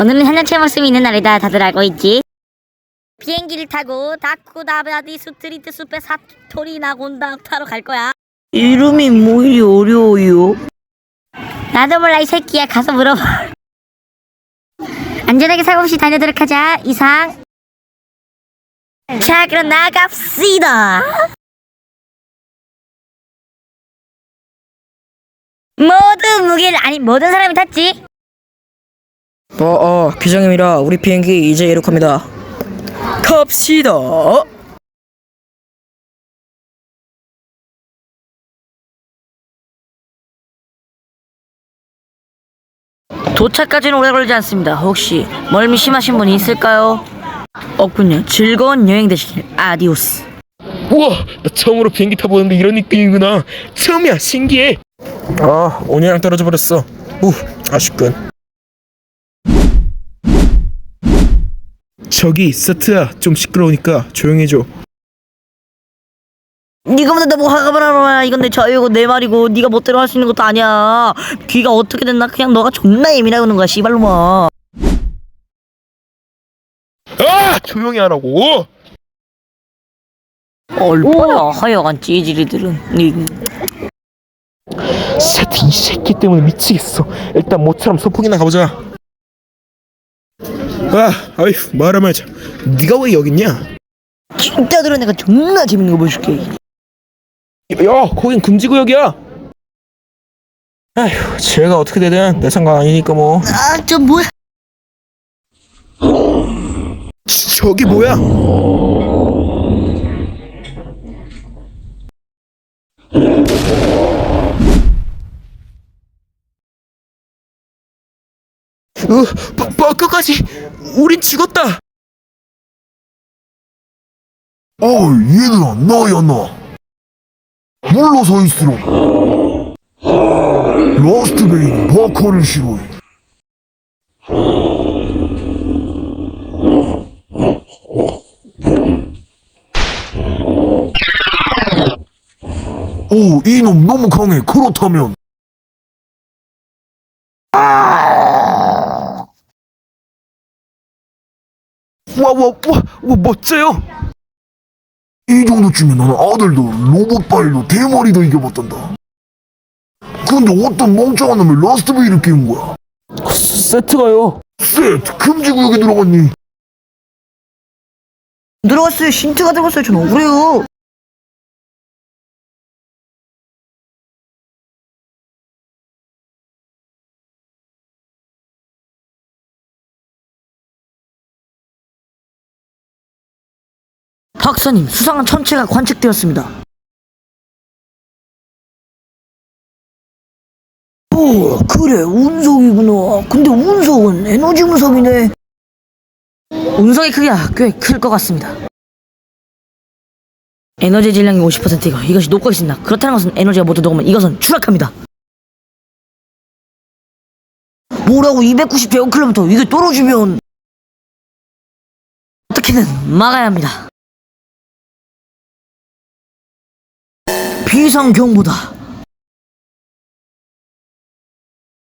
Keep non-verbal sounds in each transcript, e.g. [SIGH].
오늘은 현장 체험할 수 있는 날이다. 다들 알고 있지? 비행기를 타고 다쿠다바디 스트리트 숲에 사토리 나곤다 타러 갈 거야. 이름이 뭐 이리 어려워요? 나도 몰라 이 새끼야. 가서 물어봐. 안전하게 사고 없이 다니도록 하자. 이상. 자 그럼 나갑시다. 모든 무게를 아니 모든 사람이 탔지 어, 어, 기장님이라 우리 비행기 이제 이륙합니다. 갑시다. 도착까지는 오래 걸리지 않습니다. 혹시 멀미 심하신 분이 있을까요? 없군요. 즐거운 여행 되시길. 아디오스. 우와 나 처음으로 비행기 타보는데 이런 느낌이구나 처음이야 신기해 아 온유랑 떨어져 버렸어 우 아쉽군 저기 세트야 좀 시끄러우니까 조용히 해줘. 네가 먼저 뭐 화가 나라 이건 내 자유고 내 말이고 네가 멋대로 할 수 있는 것도 아니야. 귀가 어떻게 됐나 그냥 너가 존나 예민하게 는 거야 씨발로마 아! 조용히 하라고. 얼마야 하여간 찌질이들은. 니 세트 이 새끼 때문에 미치겠어. 일단 모처럼 소풍이나 가보자 아 아휴 말하 말자 네가 왜 여기 있냐? 진짜 들은 내가 존나 재밌는 거 보여줄게. 야 거긴 금지구역이야. 아휴 쟤가 어떻게 되든 내 상관 아니니까 뭐. 아 저 뭐야? 저기 뭐야 으, 버, 버커까지 우린 죽었다 어, 얘들아, 나야, 나. 물러서 있으라. 러스트베이는 버커를 싫어해. 오, 이놈 너무 강해. 그렇다면. 와 와 와 와, 멋져요 이 정도쯤이면 나는 아들도 로봇발로 대머리도 이겨봤단다. 근데 어떤 멍청한 놈이 러스트베이를 끼운 거야. 세트가요 세트, 금지구역에 들어갔니? 들어갔어요 신트가 들어갔어요 전 억울해요 박사님 수상한 천체가 관측되었습니다. 오 그래 운석이구나. 근데 운석은 에너지 운석이네. 운석의 크기가 꽤 클 것 같습니다. 에너지 질량이 50%이고 이것이 녹고 있습니다. 그렇다는 것은 에너지가 모두 녹으면 이것은 추락합니다. 뭐라고 290 제곱킬로미터 이게 떨어지면 어떻게든 막아야 합니다 비상 경보다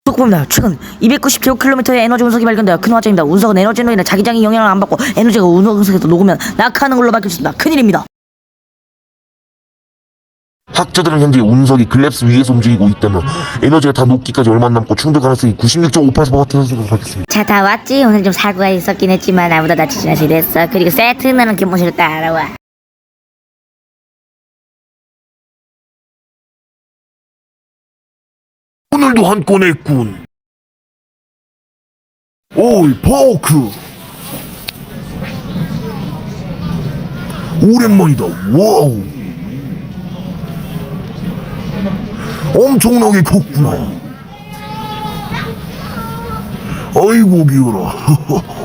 속보입니다. 최근 290제곱킬로미터의 에너지 운석이 발견되어 큰 화재입니다. 운석은 에너지로 인해 자기장이 영향을 안 받고 에너지가 운석에서 녹으면 낙하하는 걸로 밝혀졌습니다. 큰일입니다. 학자들은 현재 운석이 글랩스 위에서 움직이고 있다면 에너지가 다 녹기까지 얼마 남고 충돌 가능성이 96.58%가 밝혔습니다. 자 다 왔지 오늘 좀 사고가 있었긴 했지만 나보다 다치진 않으됐어 그리고 세트 너는 교무실로 따라와 오늘도 한 건 했군. 오이, 버크. 오랜만이다. 와우. 엄청나게 컸구나. 아이고, 귀여라. [LAUGHS]